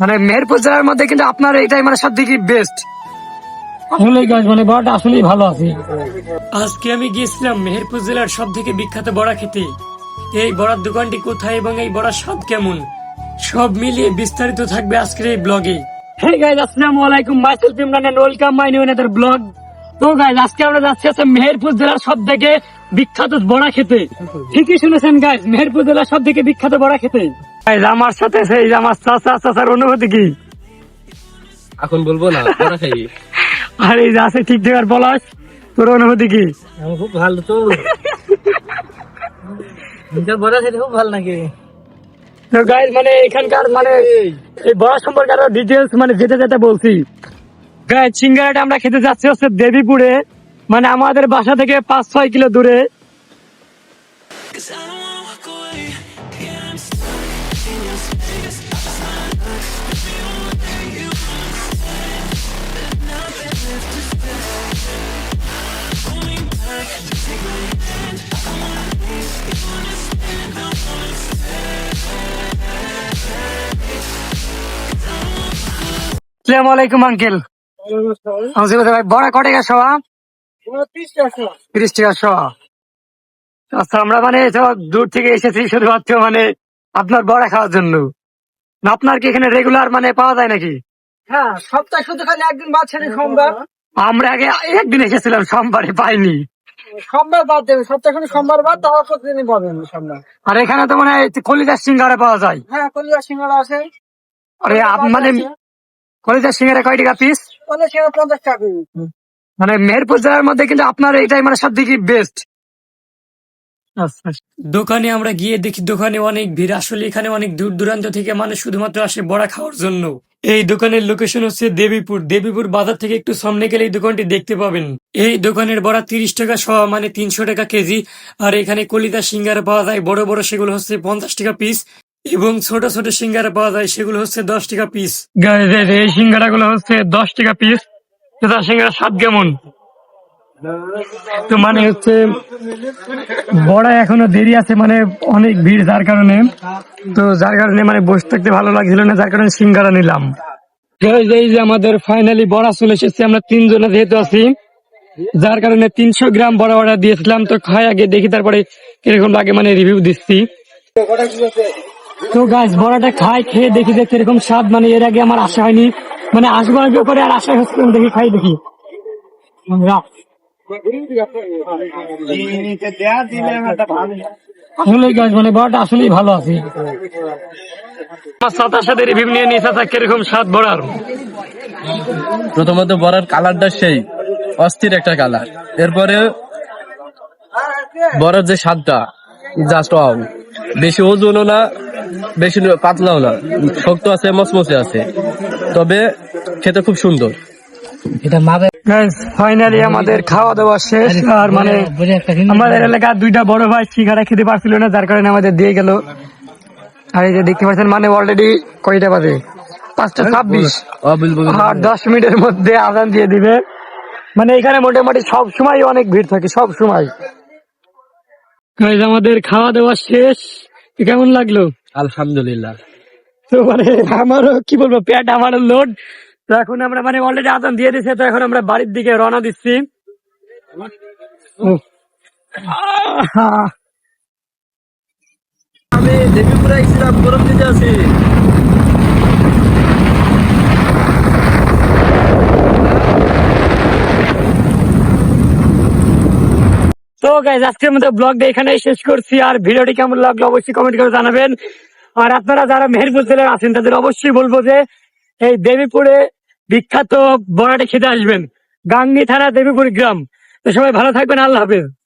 মানে মেহেরপুর জেলার মধ্যে কিন্তু আপনার এটাই মানে সব থেকে বেস্ট আসলে গাছ মানে বড়াটা আসলেই ভালো আছে। আজকে আমি গিয়েছিলাম মেহেরপুর জেলার সব থেকে বিখ্যাত বড়া খেতে। এই বড়ার দোকানটি কোথায় এবং এই বড়ার স্বাদ কেমন? সব মিলিয়ে বিস্তারিত থাকবে আজকের এই ব্লগে হে গাইজ আসসালামু আলাইকুম myself Imran and welcome my new blog তো গাইজ আজকে আমরা যাচ্ছি হচ্ছে মেহেরপুর জেলার সব থেকে বিখ্যাত বড়া খেতে। ঠিকই শুনেছেন গাইজ মেহেরপুর জেলার সব থেকে বিখ্যাত বড়া খেতে। আমার সাথে সেই আমার চাচা চাচার অনুভূতি কি? এখন বলব না বড়া আর এই যে আছে ঠিক জায়গার বলাস। তোর অনুভূতি কি? খুব ভালো তো। বড়া খেতে খুব ভালো নাকি গাইজ মানে এখানকার মানে এই। বড়া সম্পর্কে আরও ডিটেলস মানে যেতে যেতে বলছি। গাইজ সিঙ্গারাটা আমরা খেতে যাচ্ছি হচ্ছে দেবীপুরে মানে আমাদের বাসা থেকে পাঁচ ছয় কিলো দূরে। আসসালামু। আলাইকুম আঙ্কেল ভাই বড়া কটে গেছো তিরিশ টাকা শ আচ্ছা আমরা মানে দূর থেকে এসেছি শুধুমাত্র মানে আপনার বড়া খাওয়ার জন্য। আপনার কি এখানে রেগুলার মানে পাওয়া যায় নাকি? হ্যাঁ সপ্তাহে শুধু খালি একদিন বাদ ছেড়ে সোমবার। আমরা আগে একদিন এসেছিলাম সোমবারে পাইনি। সোমবার বাদ দেবে সপ্তাহে সোমবার বাদ তাহলে প্রতিদিনই পাবেন সোমবার। আর এখানে তো মানে কলিজার সিঙ্গারা পাওয়া যায়। হ্যাঁ কলিয়া সিঙ্গারা আছে। আরে মানে কলিজার সিঙ্গারা কয় টাকা পিস পঞ্চাশ টাকা মানে মেহেরপুর জেলার মধ্যে কিন্তু আপনার এটাই মানে সব থেকে বেস্ট দোকানে আমরা গিয়ে দেখি দোকানে অনেক ভিড়। আসলে এখানে অনেক দূর দূরান্ত থেকে মানুষ শুধুমাত্র আসে বড়া খাওয়ার জন্য। এই দোকানের লোকেশন হচ্ছে দেবীপুর। দেবীপুর বাজার থেকে একটু সামনে গেলে এই দোকানটি দেখতে পাবেন। এই দোকানের বড়া তিরিশ টাকা সহ মানে তিনশো টাকা কেজি। আর এখানে কলিতা সিঙ্গারা পাওয়া যায়। বড় বড় সেগুলো হচ্ছে পঞ্চাশ টাকা পিস এবং ছোট ছোট সিঙ্গারা পাওয়া যায়, সেগুলো হচ্ছে দশ টাকা পিস এই সিঙ্গারা গুলো হচ্ছে দশ টাকা পিস সিঙ্গারা স্বাদ কেমন? তো মানে হচ্ছে বড়া এখনও দেরি আছে মানে অনেক ভিড় যার কারণে। তো যার কারণে মানে বসে থাকতে ভালো লাগছিল না, যার কারণে সিঙ্গারা নিলাম। এই যে আমাদের ফাইনালি বড়া চলে এসেছে, আমরা তিনজনে যেহেতু আছি, যার কারণে তিনশো গ্রাম বড়া অর্ডার দিয়েছিলাম, তো খাই আগে, দেখি তারপরে কীরকম লাগে মানে রিভিউ দিচ্ছি। তো গাছ বড়াটা খাই খেয়ে দেখি যে কীরকম স্বাদ মানে এর আগে আমার আশা হয়নি। মানে আসব আসব করে আর আশা হচ্ছে দেখি খাই দেখি। আসলে গাছ মানে বড়াটা আসলেই ভালো আছে। আমার সাথে রিভিউ নিয়ে নিয়ে কীরকম স্বাদ বড়ার? প্রথমত বড়ার কালারটা সেই অস্থির একটা কালার। এরপরে বড়ার যে স্বাদটা জাস্ট বেশি ওজনও না বেশি পাতলাও না। শক্ত আছে মচমচে আছে। তবে খেতে খুব সুন্দর। ফাইনালি আমাদের খাওয়া দাওয়া শেষ। আর মানে আমাদের এলাকার দুইটা বড় ভাই সিঙ্গারা খেতে পারছিল না যার কারণে আমাদের দিয়ে গেল। আর এই যে দেখতে পাচ্ছেন মানে অলরেডি কয়টা বাজে? পাঁচটা ছাব্বিশ। আর দশ মিনিটের মধ্যে আজান দিয়ে দিবে। মানে এখানে মোটামুটি সব সময় অনেক ভিড় থাকে সব সময়। আমাদের খাওয়া দাওয়া শেষ। কেমন লাগল? আলহামদুলিল্লাহ। তো মানে আমারও কি বলব পেট আমার লোড তো এখন আমরা মানে অলরেডি আদান দিয়ে দিছে তো এখন আমরা বাড়ির দিকে রওনা দিচ্ছি। আমি দেবীপুরে এসেছিলাম গরম দিতে আছি শেষ করছি। আর কেমন অবশ্যই কমেন্ট করে জানাবেন। আর আপনারা যারা মেহেরপুর আছেন, তাদের অবশ্যই বলব যে এই দেবীপুরে বিখ্যাত বড়াটি খেতে আসবেন। গাঙ্গি থানা দেবীপুর গ্রাম। তো সবাই ভালো থাকবেন। আল্লাহ হাফেজ।